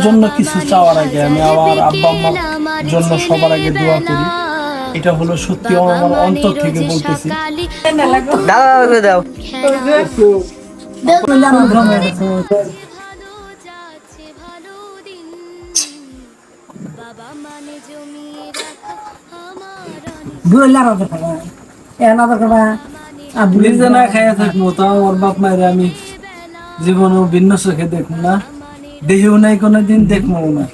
জন্য কিছু চাওয়ার আগে আমি আমার আব্বা আম্মার জন্য সবার আগে দোয়া করি এটা হলো সত্যি আমার অন্তর থেকে বলতেছি দাও দাও নিজে আমি জীবনেও ভিন্ন চোখে দেখব না দেহেও নাই কোনোদিন দেখব না।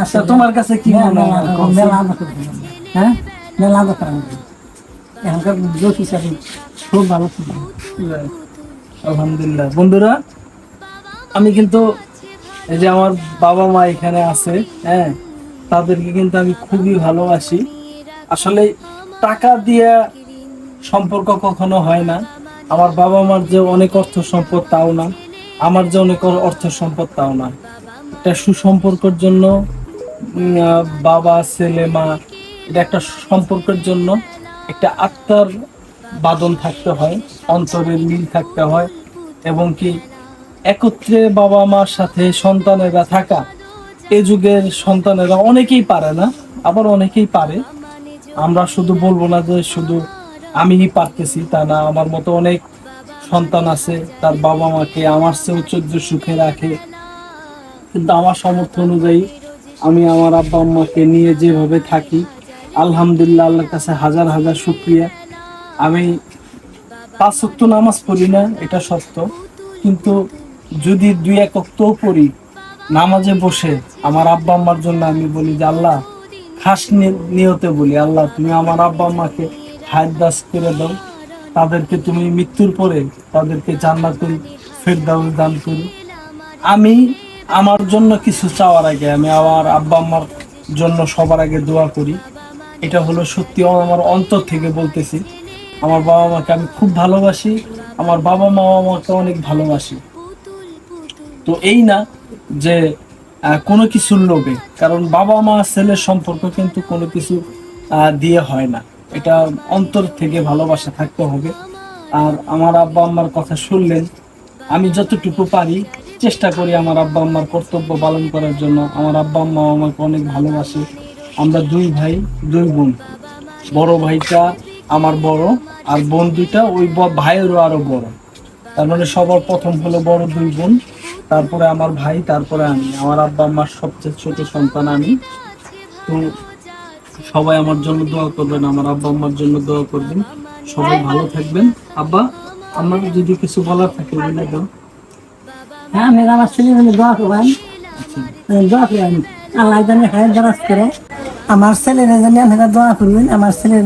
আচ্ছা তোমার কাছে কি মনে হয়? হ্যাঁ? মেলা দোকান এখানকার যোগ হিসাবে খুব ভালো ছিল। আলহামদুলিল্লাহ। বন্ধুরা আমি কিন্তু এই যে আমার বাবা মা এখানে আছে হ্যাঁ তাদেরকে কিন্তু আমি খুবই ভালোবাসি। আসলে টাকা দিয়ে সম্পর্ক কখনো হয় না। আমার বাবা মার যে অনেক অর্থ সম্পদ তাও না। আমার যে অনেক অর্থ সম্পদ তাও না। একটা সুসম্পর্কের জন্য বাবা, ছেলে, মা, এটা একটা সম্পর্কের জন্য একটা আত্মার বাদন থাকতে হয়, অন্তরের মিল থাকতে হয় এবং কি একত্রে বাবা মার সাথে সন্তানেরা থাকা, এ যুগের সন্তানেরা অনেকেই পারে না, আবার অনেকেই পারে। আমরা শুধু বলব না যে শুধু আমিই পারতেছি তা না, আমার মতো অনেক সন্তান আছে, তার বাবা মাকে, আমার চেয়েও চোদ্দ সুখে রাখে। কিন্তু আমার সামর্থ্য অনুযায়ী আমি আমার আব্বা আম্মাকে নিয়ে যেভাবে থাকি, আলহামদুলিল্লাহ আল্লাহর কাছে হাজার হাজার শুক্রিয়া। আমি পাঁচ ওয়াক্ত নামাজ পড়ি না, এটা সত্য। কিন্তু যদি দুই এক ওয়াক্তও পড়ি, নামাজে বসে আমার আব্বা আম্মার জন্য আমি বলি যে, আল্লাহ, খাস নিয়তে বলি, আল্লাহ, তুমি আমার আব্বা আম্মাকে হায়াত দাস করে দাও। তাদেরকে তুমি মৃত্যুর পরে তাদেরকে জান্নাতুল ফেরদাউস দান করো। আমি আমার জন্য কিছু চাওয়ার আগে, আমি আমার আব্বা আম্মার জন্য সবার আগে দোয়া করি। এটা হলো সত্যি আমার অন্তর থেকে বলতেছি। আমার বাবা মাকে আমি খুব ভালোবাসি, আমার বাবা মা আমাকে অনেক ভালোবাসি। তো এই না যে কোনো কিছুর লোভে, কারণ বাবা মা ছেলের সম্পর্ক কিন্তু কোনো কিছু দিয়ে হয় না। এটা অন্তর থেকে ভালোবাসা থাকতে হবে। আর আমার আব্বা আম্মার কথা শুনলেন আমি যতটুকু পারি চেষ্টা করি আমার আব্বা আম্মার কর্তব্য পালন করার জন্য। আমার আব্বা আম্মা আমাকে অনেক ভালোবাসে। আমরা দুই ভাই, দুই বোন। বড় ভাইটা আমার বড় আর বোন দুইটা ওই ভাইয়েরও আরও বড়। তার মানে সবার প্রথম হলো বড় দুই বোন, তারপরে আমার ভাই, তারপরে আমি। আমার আব্বা আম্মার সবচেয়ে ছোট সন্তান আমি। তো সবাই আমার জন্য দোয়া করবেন আমার আব্বা আম্মার জন্য দোয়া করবেন। সবাই ভালো থাকবেন। আব্বা আমার যদি কিছু বলার থাকে বলে দাও। হ্যাঁ আমি আমার ছেলে দোয়া করবেন। দোয়া করি আমি আল্লাহ জানে হায়াত দারাজ করে। আমার ছেলের জানি আপনারা দোয়া করবেন। আমার ছেলের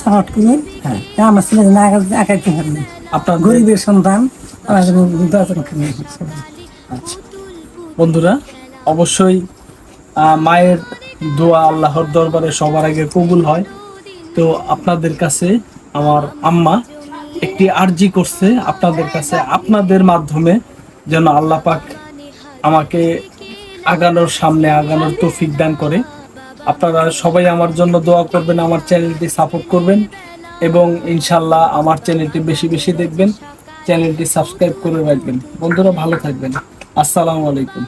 সাপোর্ট করবেন। হ্যাঁ। আমার ছেলে যেন আগে পারবেন আপনার গরিবের সন্তান আমার দোয়া করবেন। আচ্ছা। বন্ধুরা অবশ্যই মায়ের দোয়া আল্লাহর দরবারে সবার আগে কবুল হয়। তো আপনাদের কাছে আমার আম্মা একটি আর্জি করছে আপনাদের কাছে আপনাদের মাধ্যমে যেন আল্লাহ পাক আমাকে আগানোর সামনে আগানোর তৌফিক দান করে। আপনারা সবাই আমার জন্য দোয়া করবেন, আমার চ্যানেলটি সাপোর্ট করবেন এবং ইনশাল্লাহ আমার চ্যানেলটি বেশি বেশি দেখবেন। চ্যানেলটি সাবস্ক্রাইব করে রাখবেন। বন্ধুরা ভালো থাকবেন। আসসালামু আলাইকুম।